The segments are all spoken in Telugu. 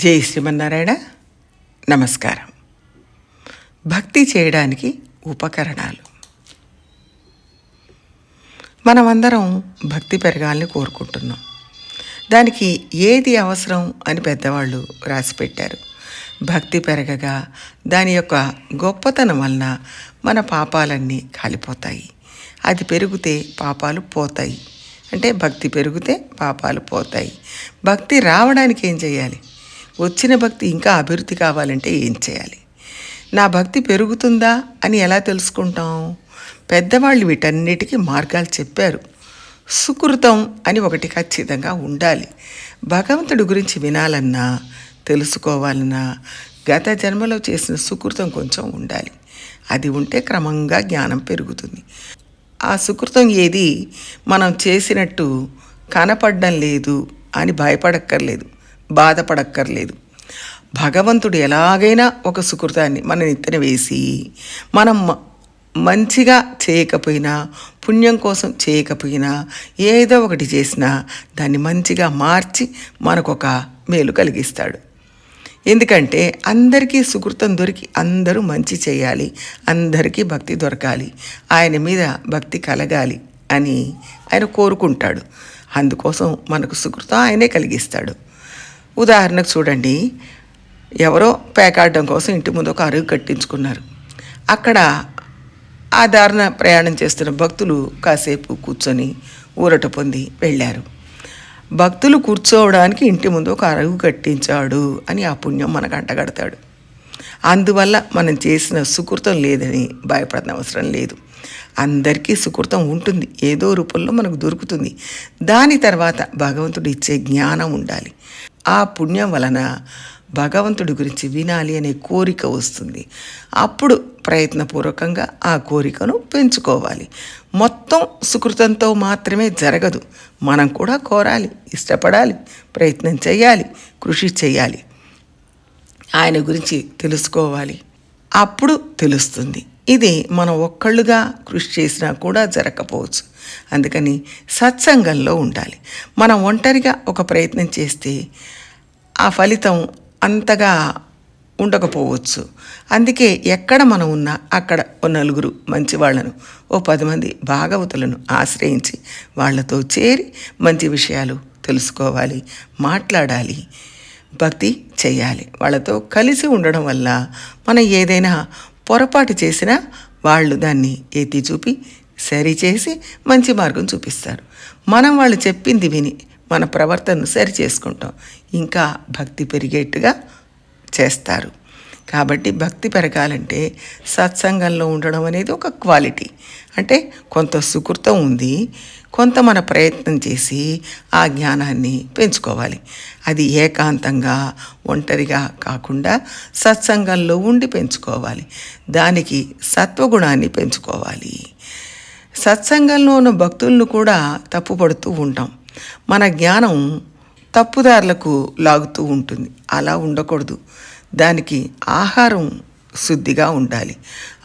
జై శ్రీమన్నారాయణ. నమస్కారం. భక్తి చేయడానికి ఉపకరణాలు. మనమందరం భక్తి పెరగాలని కోరుకుంటున్నాం. దానికి ఏది అవసరం అని పెద్దవాళ్ళు రాసిపెట్టారు. భక్తి పెరగగా దాని యొక్క గొప్పతనం వలన మన పాపాలన్నీ కాలిపోతాయి. అది పెరిగితే పాపాలు పోతాయి. అంటే భక్తి పెరిగితే పాపాలు పోతాయి. భక్తి రావడానికి ఏం చేయాలి? వచ్చిన భక్తి ఇంకా అభివృద్ధి కావాలంటే ఏం చేయాలి? నా భక్తి పెరుగుతుందా అని ఎలా తెలుసుకుంటాం? పెద్దవాళ్ళు వీటన్నిటికీ మార్గాలు చెప్పారు. సుకృతం అని ఒకటి ఖచ్చితంగా ఉండాలి. భగవంతుడి గురించి వినాలన్నా తెలుసుకోవాలన్నా గత జన్మలో చేసిన సుకృతం కొంచెం ఉండాలి. అది ఉంటే క్రమంగా జ్ఞానం పెరుగుతుంది. ఆ సుకృతం ఏది? మనం చేసినట్టు కనపడడం లేదు అని భయపడక్కర్లేదు. బాధపడక్కర్లేదు. భగవంతుడు ఎలాగైనా ఒక సుకృతాన్ని మన నెత్తిన వేసి మనం మ- మంచిగా చేయకపోయినా పుణ్యం కోసం చేయకపోయినా ఏదో ఒకటి చేసినా దాన్ని మంచిగా మార్చి మనకొక మేలు కలిగిస్తాడు. ఎందుకంటే అందరికీ సుకృతం దొరికి అందరూ మంచి చేయాలి అందరికీ భక్తి దొరకాలి ఆయన మీద భక్తి కలగాలి అని ఆయన కోరుకుంటాడు. అందుకోసం మనకు సుకృతం ఆయనే కలిగిస్తాడు. ఉదాహరణకు చూడండి ఎవరో పేకాడడం కోసం ఇంటి ముందు ఒక అరుగు కట్టించుకున్నారు. అక్కడ ఆ దారిన ప్రయాణం చేస్తున్న భక్తులు కాసేపు కూర్చొని ఊరట పొంది వెళ్ళారు. భక్తులు కూర్చోవడానికి ఇంటి ముందు ఒక అరుగు కట్టించాడు అని ఆ పుణ్యం మనకు అంటగడతాడు అందువల్ల మనం చేసిన సుకృతం లేదని భయపడిన అవసరం లేదు. అందరికీ సుకృతం ఉంటుంది. ఏదో రూపంలో మనకు దొరుకుతుంది. దాని తర్వాత భగవంతుడు ఇచ్చే జ్ఞానం ఉండాలి. ఆ పుణ్యం వలన భగవంతుడి గురించి వినాలి అనే కోరిక వస్తుంది. అప్పుడు ప్రయత్నపూర్వకంగా ఆ కోరికను పెంచుకోవాలి. మొత్తం సుకృతంతో మాత్రమే జరగదు. మనం కూడా కోరాలి ఇష్టపడాలి ప్రయత్నం చేయాలి కృషి చేయాలి. ఆయన గురించి తెలుసుకోవాలి. అప్పుడు తెలుస్తుంది. ఇది మనం ఒక్కళ్ళుగా కృషి చేసినా కూడా జరగకపోవచ్చు. అందుకని సత్సంగంలో ఉండాలి. మనం ఒంటరిగా ఒక ప్రయత్నం చేస్తే ఆ ఫలితం అంతగా ఉండకపోవచ్చు. అందుకే ఎక్కడ మనం ఉన్నా అక్కడ ఓ నలుగురు మంచి వాళ్ళను ఓ పది మంది భాగవతులను ఆశ్రయించి వాళ్ళతో చేరి మంచి విషయాలు తెలుసుకోవాలి మాట్లాడాలి భక్తి చేయాలి. వాళ్ళతో కలిసి ఉండడం వల్ల మనం ఏదైనా పొరపాటు చేసినా వాళ్ళు దాన్ని ఎత్తి చూపి సరిచేసి మంచి మార్గం చూపిస్తారు. మనం వాళ్ళు చెప్పింది విని మన ప్రవర్తనను సరి చేసుకుంటాం. ఇంకా భక్తి పెరిగేట్టుగా చేస్తారు. కాబట్టి భక్తి పెరగాలంటే సత్సంగంలో ఉండడం అనేది ఒక క్వాలిటీ. అంటే కొంత సుకృతం ఉంది కొంత మన ప్రయత్నం చేసి ఆ జ్ఞానాన్ని పెంచుకోవాలి. అది ఏకాంతంగా ఒంటరిగా కాకుండా సత్సంగంలో ఉండి పెంచుకోవాలి. దానికి సత్వగుణాన్ని పెంచుకోవాలి. సత్సంగంలో ఉన్న భక్తులను కూడా తప్పుపడుతూ ఉంటాం. మన జ్ఞానం తప్పుదారులకు లాగుతూ ఉంటుంది. అలా ఉండకూడదు. దానికి ఆహారం శుద్ధిగా ఉండాలి.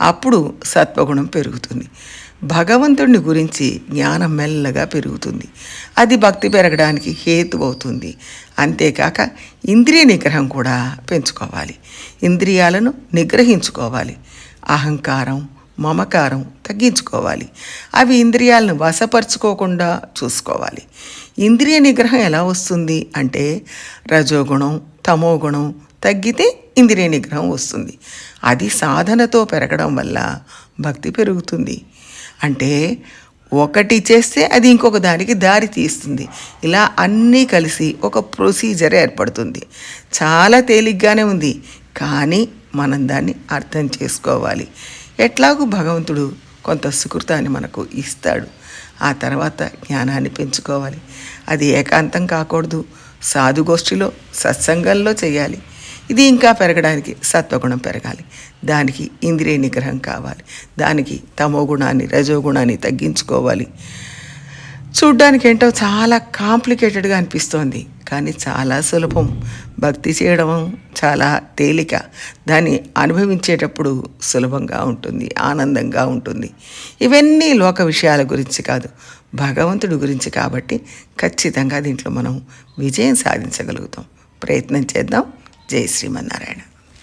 అప్పుడు సత్వగుణం పెరుగుతుంది. భగవంతుడిని గురించి జ్ఞానం మెల్లగా పెరుగుతుంది. అది భక్తి పెరగడానికి హేతు అవుతుంది. అంతేకాక ఇంద్రియ నిగ్రహం కూడా పెంచుకోవాలి. ఇంద్రియాలను నిగ్రహించుకోవాలి. అహంకారం మమకారం తగ్గించుకోవాలి. అవి ఇంద్రియాలను వశపరుచుకోకుండా చూసుకోవాలి. ఇంద్రియ నిగ్రహం ఎలా వస్తుంది అంటే రజోగుణం తమోగుణం తగ్గితే ఇంద్రియ నిగ్రహం వస్తుంది. అది సాధనతో పెరగడం వల్ల భక్తి పెరుగుతుంది. అంటే ఒకటి చేస్తే అది ఇంకొక దానికి దారి తీస్తుంది. ఇలా అన్నీ కలిసి ఒక ప్రొసీజర్ ఏర్పడుతుంది. చాలా తేలిగ్గానే ఉంది. కానీ మనం దాన్ని అర్థం చేసుకోవాలి. ఎట్లాగూ భగవంతుడు కొంత సుకృతాన్ని మనకు ఇస్తాడు. ఆ తర్వాత జ్ఞానాన్ని పెంచుకోవాలి. అది ఏకాంతం కాకూడదు. సాధుగోష్ఠిలో సత్సంగంలో చేయాలి. ఇది ఇంకా పెరగడానికి సత్వగుణం పెరగాలి. దానికి ఇంద్రియ నిగ్రహం కావాలి. దానికి తమో గుణాన్ని రజోగుణాన్ని తగ్గించుకోవాలి. చూడ్డానికి ఏంటో చాలా కాంప్లికేటెడ్గా అనిపిస్తోంది. కానీ చాలా సులభం. భక్తి చేయడం చాలా తేలిక. దాన్ని అనుభవించేటప్పుడు సులభంగా ఉంటుంది ఆనందంగా ఉంటుంది. ఇవన్నీ లోక విషయాల గురించి కాదు భగవంతుడి గురించి కాబట్టి ఖచ్చితంగా దీంట్లో మనం విజయం సాధించగలుగుతాం. ప్రయత్నం చేద్దాం. జై శ్రీమన్నారాయణ